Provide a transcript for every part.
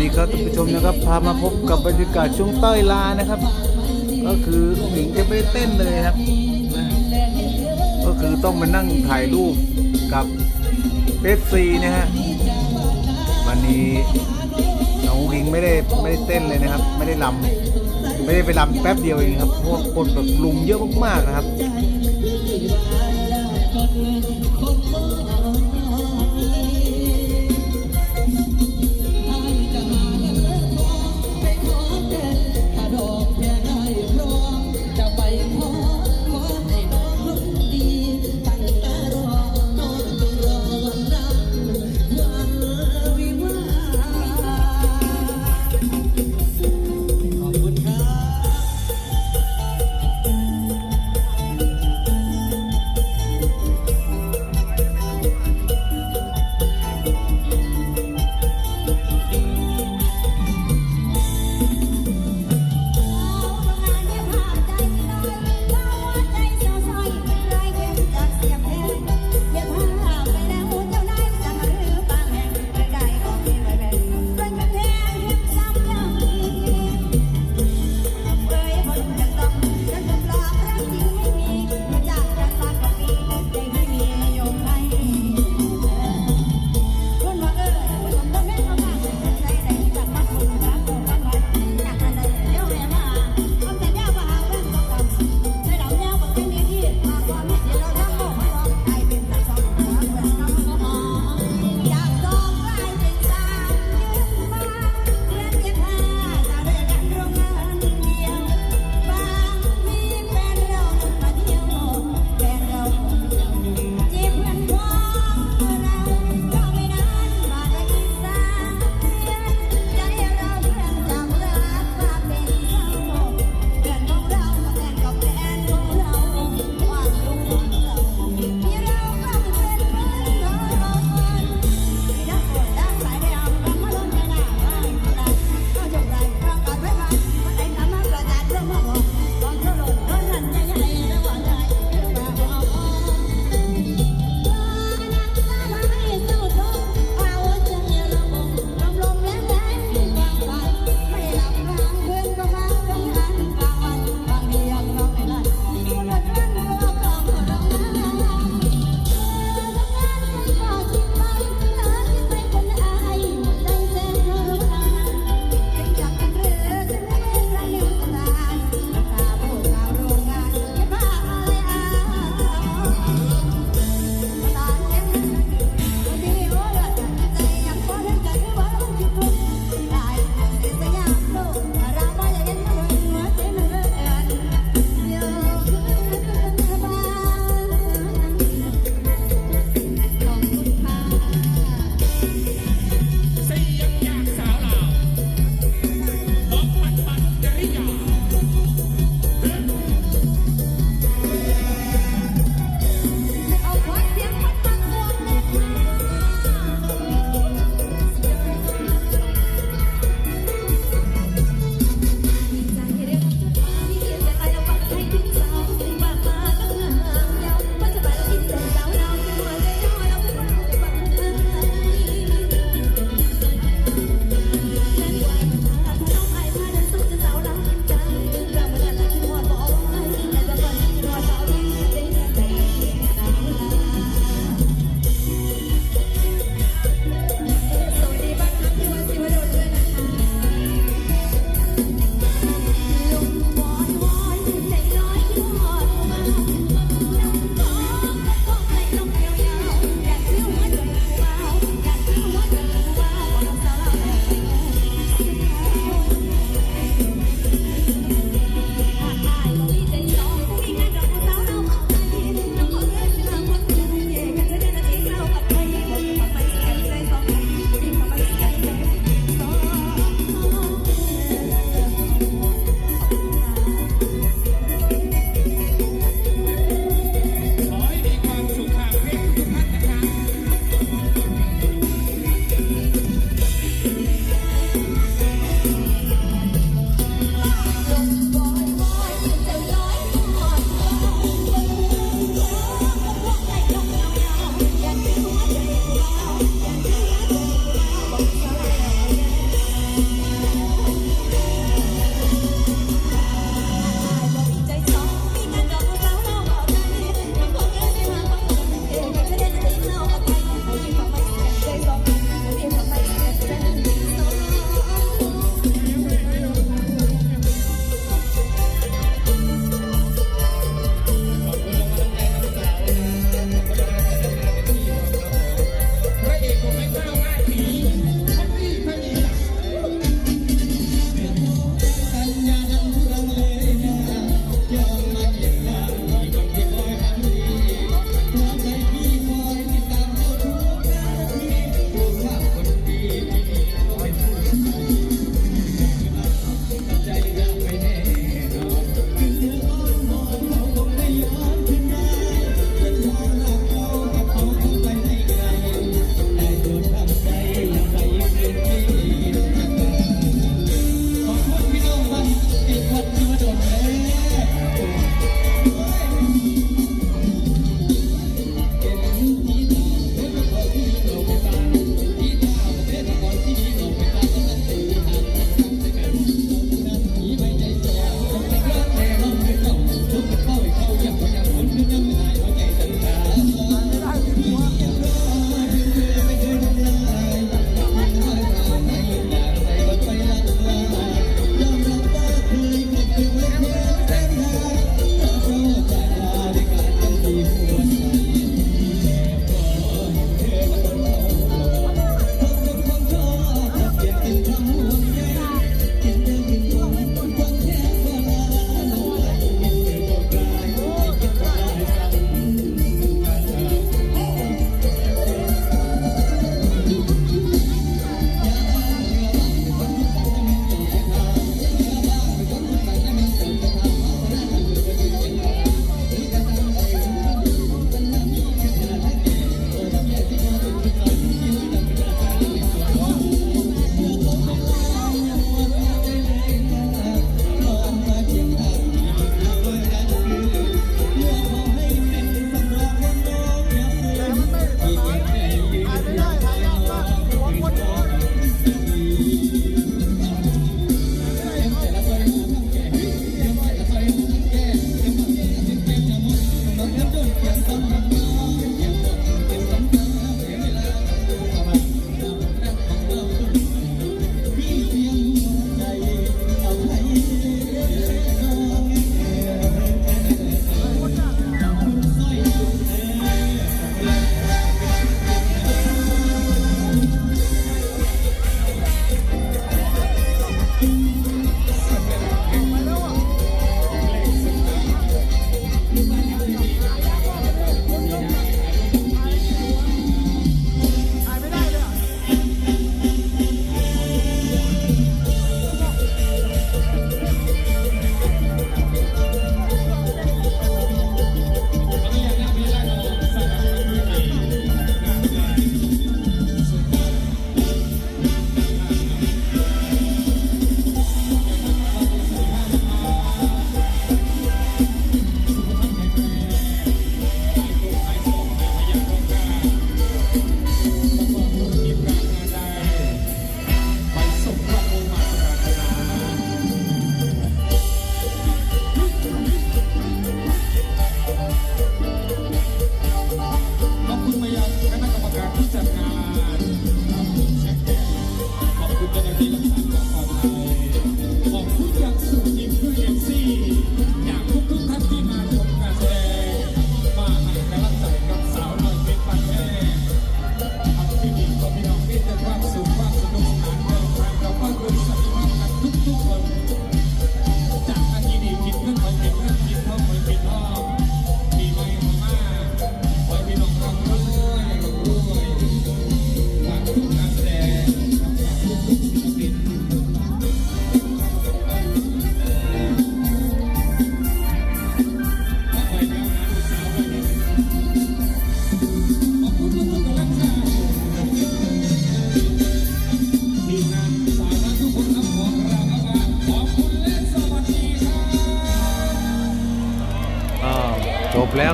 ดีครับท่านผู้ชมนะครับ พามาพบกับบรรยากาศช่วงเต้ยลานะครับ ก็คือหญิงจะไม่ได้เต้นเลยครับ ก็คือต้องมานั่งถ่ายรูปกับเบสซีนะฮะวันนี้น้องหญิงไม่ได้ไม่ได้เต้นเลยนะครับ ไม่ได้ลำไม่ได้ไปลำแป๊บเดียวเองครับเพราะคนแบบลุมเยอะมากๆนะครับ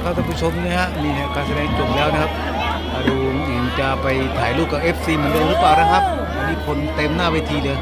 ครับท่านผู้ชมนะฮะนี่นะการแสดงจบแล้วนะครับอรุณอิงจะไปถ่ายรูปกับ FC เหมือนเดิมหรือเปล่านะครับวันนี้คนเต็มหน้าเวทีเลย